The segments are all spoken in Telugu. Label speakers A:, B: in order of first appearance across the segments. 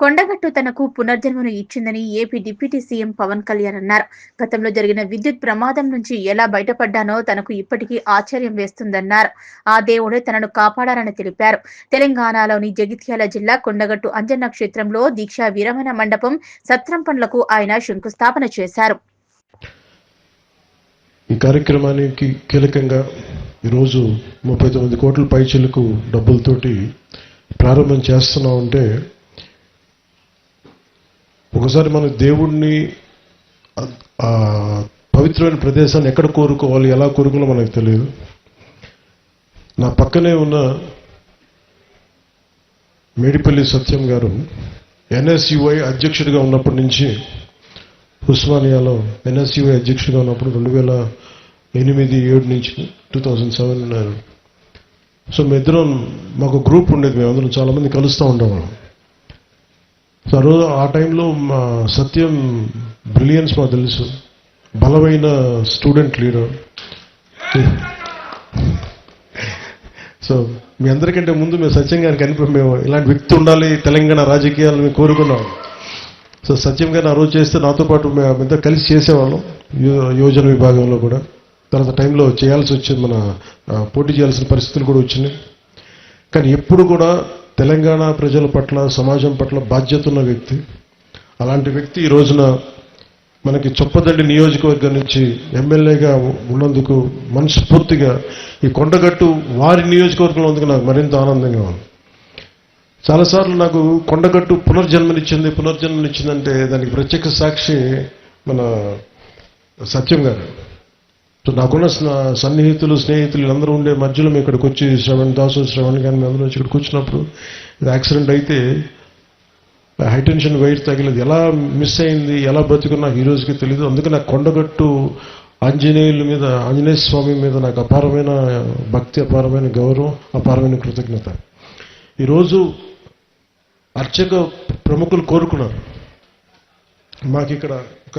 A: కొండగట్టు తనకు పునర్జన్మను ఇచ్చిందని AP deputy CM Pawan Kalyan అన్నారు. గతంలో జరిగిన విద్యుత్ ప్రమాదం నుంచి ఎలా బయటపడ్డానో తనకు ఇప్పటికీ ఆశ్చర్యం వేస్తుందన్నారు. ఆ దేవుడే తనను కాపాడారని తెలిపారు. తెలంగాణలోని జగిత్యాల జిల్లా కొండగట్టు అంజన్న క్షేత్రంలో దీక్షా విరమణ మండపం సత్రం పనులకు ఆయన శంకుస్థాపన చేశారు.
B: ఈ కార్యక్రమానికి కీలకంగా ఈరోజు ముప్పై తొమ్మిది కోట్ల పైచీలకు డబ్బులతోటి ప్రారంభం చేస్తున్నామంటే ఒకసారి మన దేవుణ్ణి పవిత్రమైన ప్రదేశాన్ని ఎక్కడ కోరుకోవాలి ఎలా కోరుకోవాలో మనకు తెలియదు. నా పక్కనే ఉన్న మేడిపల్లి సత్యం గారు ఎన్ఎస్యుఐ అధ్యక్షుడిగా ఉన్నప్పటి నుంచి ఉస్మానియాలో ఎన్ఎస్యుఐ అధ్యక్షుడిగా ఉన్నప్పుడు రెండు వేల ఎనిమిది ఏడు నుంచి టూ థౌజండ్ సెవెన్ సో మీ ఇద్దరం మాకు గ్రూప్ ఉండేది మేము చాలామంది కలుస్తూ ఉండేవాళ్ళం. సో ఆ రోజు ఆ టైంలో మా సత్యం బ్రిలియన్స్ మాకు తెలుసు. బలమైన స్టూడెంట్ లీడర్. సో మీ అందరికంటే ముందు మేము సత్యం గారికి అనిపి మేము ఇలాంటి వ్యక్తి ఉండాలి తెలంగాణ రాజకీయాలు మేము కోరుకున్నాం. సో సత్యం గారిని ఆ రోజు చేస్తే నాతో పాటు మేమంతా కలిసి చేసేవాళ్ళం యో- యోజన విభాగంలో కూడా. తర్వాత టైంలో చేయాల్సి వచ్చింది మన పోటీ చేయాల్సిన పరిస్థితులు కూడా వచ్చినాయి. కానీ ఎప్పుడు కూడా తెలంగాణ ప్రజల పట్ల సమాజం పట్ల బాధ్యత ఉన్న వ్యక్తి. అలాంటి వ్యక్తి ఈ రోజున మనకి చొప్పదండి నియోజకవర్గం నుంచి ఎమ్మెల్యేగా ఉన్నందుకు మనస్ఫూర్తిగా ఈ కొండగట్టు వారి నియోజకవర్గంలో ఉన్నందుకు నాకు మరింత ఆనందంగా ఉంది. చాలాసార్లు నాకు కొండగట్టు పునర్జన్మనిచ్చింది పునర్జన్మనిచ్చిందంటే దానికి ప్రత్యక్ష సాక్షి మన సత్యం గారు. సో నాకున్న సన్నిహితులు స్నేహితులు అందరూ ఉండే మధ్యలో మేము ఇక్కడికి వచ్చి శ్రవణ్ దాసు శ్రవణ్ కానీ అందరూ వచ్చి ఇక్కడికి వచ్చినప్పుడు ఇది యాక్సిడెంట్ అయితే హైటెన్షన్ వైర్ తగిలేదు. ఎలా మిస్ అయింది ఎలా బతుకున్నా ఈ రోజుకి తెలియదు అందుకే నాకు కొండగట్టు ఆంజనేయుల మీద ఆంజనేయ స్వామి మీద నాకు అపారమైన భక్తి అపారమైన గౌరవం అపారమైన కృతజ్ఞత. ఈరోజు అర్చక ప్రముఖులు కోరుకున్నారు. మాకు ఇక్కడ ఒక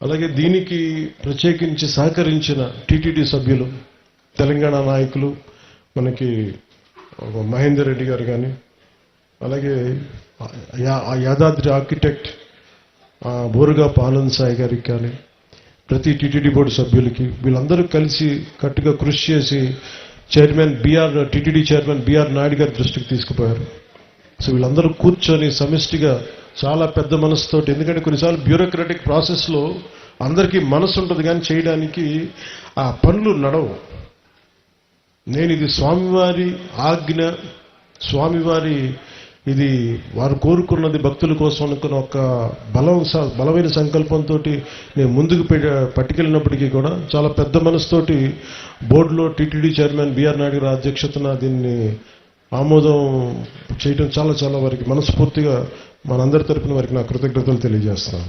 B: అలాగే దీనికి ప్రత్యేకించి సహకరించిన టీటీడీ సభ్యులు తెలంగాణ నాయకులు మనకి మహేందర్ రెడ్డి గారు కానీ అలాగే యా- ఆ యాదాద్రి ఆర్కిటెక్ట్ బోరుగా పాలన్ సాయి గారికి కానీ ప్రతి టీటీడీ బోర్డు సభ్యులకి వీళ్ళందరూ కలిసి కట్టుగా కృషి చేసి chairman BR TTD chairman BR Naidu గారి దృష్టికి తీసుకుపోయారు. సో వీళ్ళందరూ కూర్చొని సమిష్టిగా చాలా పెద్ద మనసుతోటి. ఎందుకంటే కొన్నిసార్లు బ్యూరోక్రాటిక్ ప్రాసెస్లో అందరికీ మనసు ఉంటుంది కానీ చేయడానికి ఆ పనులు నడవు. నేను ఇది స్వామివారి ఆజ్ఞ స్వామివారి ఇది వారు కోరుకున్నది భక్తుల కోసం అనుకున్న ఒక బలం స- బలమైన సంకల్పంతో నేను ముందుకు పట్టుకెళ్ళినప్పటికీ కూడా చాలా పెద్ద మనసుతోటి బోర్డులో టీటీడీ చైర్మన్ బీఆర్ నాయుడు గారి అధ్యక్షతన దీన్ని ఆమోదం చేయడం చాలా చాలా వారికి మనస్ఫూర్తిగా మనందరి తరపున వారికి నా కృతజ్ఞతలు తెలియజేస్తాను.